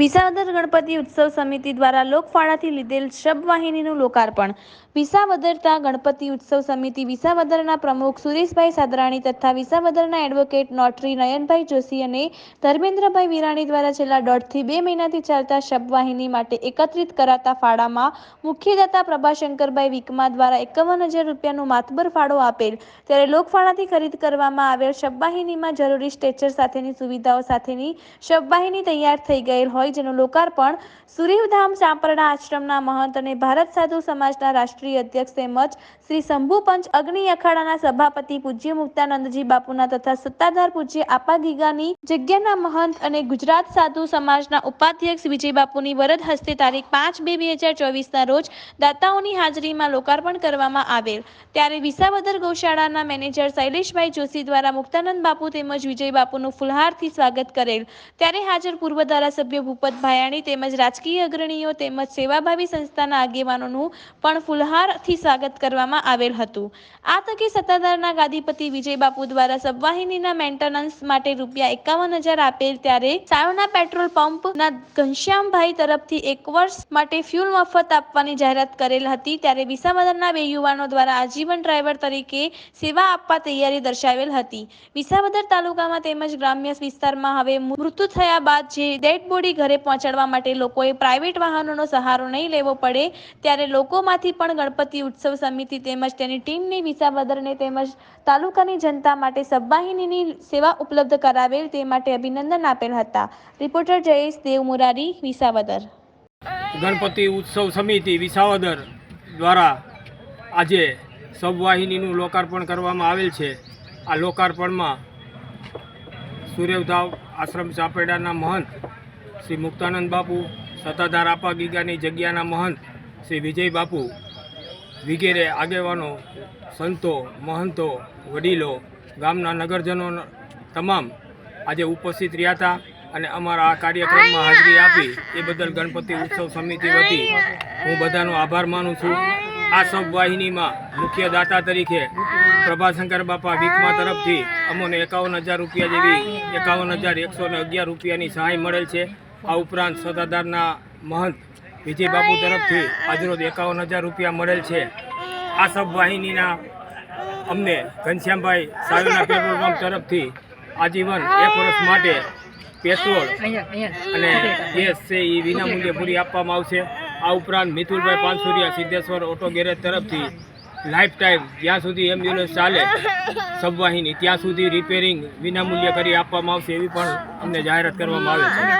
વિસાવદર ગણપતિ ઉત્સવ સમિતિ દ્વારા લોકફાળાથી લીધેલ શબવાહિનીનું લોકાર્પણ. વિસાવદરતા ગણપતિ ઉત્સવ સમિતિ વિસાવદરના પ્રમુખ સુરેશભાઈ સાદરાણી તથા વિસાવદરના એડવોકેટ નોટરી નયનભાઈ જોશી અને ધર્મેન્દ્રભાઈ વિરાણી દ્વારા છેલ્લા દોઢથી બે મહિનાથી ચાલતા શબવાહિની માટે એકત્રિત કરાતા ફાળામાં મુખ્યદાતા પ્રભાશંકરભાઈ વિકમા દ્વારા એકાવન હજાર રૂપિયાનો માતબર ફાળો આપેલ. ત્યારે લોકફાળાથી ખરીદ કરવામાં આવેલ શબવાહિનીમાં જરૂરી સ્ટેચર સાથેની સુવિધાઓ સાથેની શબવાહિની તૈયાર થઈ ગયેલ હોય જેનું લોકાર્પણ સુરીવધામ ચાંપરણા આશ્રમના મહંત અને ભારત સાધુ સમાજના રાષ્ટ્રીય અધ્યક્ષ તેમજ શ્રી શંભુ અગ્નિ અખાડાના સભાપતિ પૂજ્ય મુક્તાનંદજી બાપુના તથા સત્તાધાર પૂજ્ય આપા ગીગાની જગ્યાના મહંત અને ગુજરાત સાધુ સમાજના ઉપાધ્યક્ષ વિજય બાપુની વરદ હસ્તે તારીખ પાંચ બે બે હજાર ચોવીસના રોજ દાતાઓની હાજરીમાં લોકાર્પણ કરવામાં આવેલ. ત્યારે વિસાવદર ગૌશાળાના મેનેજર શૈલેષભાઈ જોશી દ્વારા મુક્તાનંદ બાપુ તેમજ વિજય બાપુનું ફુલહારથી સ્વાગત કરેલ. ત્યારે હાજર પૂર્વ ધારાસભ્ય ભૂપત ભાયાણી તેમજ રાજકીય અગ્રણીઓ તેમજ સેવાભાવી સંસ્થાના આગેવાનોનું પણ ફુલહારથી સ્વાગત કરવામાં આવેલ હતું. આ તકે સત્તાધારના ગાદીપતિ વિજય બાપુ દ્વારા સબવાહિનીના મેન્ટેનન્સ માટે રૂપિયા એકાવન હજાર આપેલ ત્યારે સાયોના પેટ્રોલ પંપના ઘનશ્યામભાઈ તરફથી એક વર્ષ માટે ફ્યુલ મફત આપવાની જાહેરાત કરેલ હતી. ત્યારે વિસાવદરના બે યુવાનો દ્વારા આજીવન ડ્રાઈવર તરીકે સેવા આપવા તૈયારી દર્શાવેલ હતી. વિસાવદર તાલુકામાં તેમજ ગ્રામ્ય વિસ્તારમાં હવે મૃત્યુ થયા બાદ જે ડેડ બોડી ઘરે પહોંચાડવા માટે લોકોએ પ્રાઇવેટ વાહનોનો સહારો નહીં લેવો પડે, ત્યારે લોકોમાંથી પણ ગણપતિ ઉત્સવ સમિતિ તેમજ તેની ટીમની વિસાવદરને તેમજ તાલુકાની જનતા માટે સબ્બાહિનીની સેવા ઉપલબ્ધ કરાવેલ તે માટે અભિનંદન આપેલ હતા. રિપોર્ટર જયેશ દેવ મુરારી વિસાવદર. ગણપતિ ઉત્સવ સમિતિ વિસાવદર દ્વારા આજે સબવાહિનીનું લોકાર્પણ કરવામાં આવેલ છે. આ લોકાર્પણમાં સૂર્યવધાવ આશ્રમ ચાપેડાના મહંત શ્રી મુક્તાનંદ બાપુ, સત્તાધાર આપા ગીગાની જગ્યાના મહંત શ્રી વિજય બાપુ, વગેરે આગેવાનો, સંતો, મહંતો, વડીલો, ગામના નગરજનો તમામ આજે ઉપસ્થિત રહ્યા હતા અને અમારા આ કાર્યક્રમમાં હાજરી આપી એ બદલ ગણપતિ ઉત્સવ સમિતિ વતી હું બધાનો આભાર માનું છું. આ સબવાહિનીમાં મુખ્ય દાતા તરીકે પ્રભાશંકર બાપા વિકમા તરફથી અમોને એકાવન હજાર રૂપિયા જેવી એકાવન હજાર એકસો ને અગિયાર રૂપિયાની સહાય મળેલ છે. આ ઉપરાંત સદાદારના મહંત વિજય બાપુ તરફથી આજરોજ એકાવન હજાર રૂપિયા મળેલ છે. આ સબવાહિનીના અમને ઘનશ્યામભાઈ સાયુના પેટ્રોલ પંપ તરફથી આજીવન એક વર્ષ માટે પેટ્રોલ અને ગેસ છે એ વિનામૂલ્યે પૂરી આપવામાં આવશે. આ ઉપરાંત મિથુલભાઈ પાનસુરિયા સિદ્ધેશ્વર ઓટો ગેરેજ તરફથી લાઈફ ટાઈમ જ્યાં સુધી એમ્બ્યુલન્સ ચાલે સબવાહિની ત્યાં સુધી રિપેરિંગ વિનામૂલ્યે કરી આપવામાં આવશે એવી પણ અમને જાહેરાત કરવામાં આવે છે.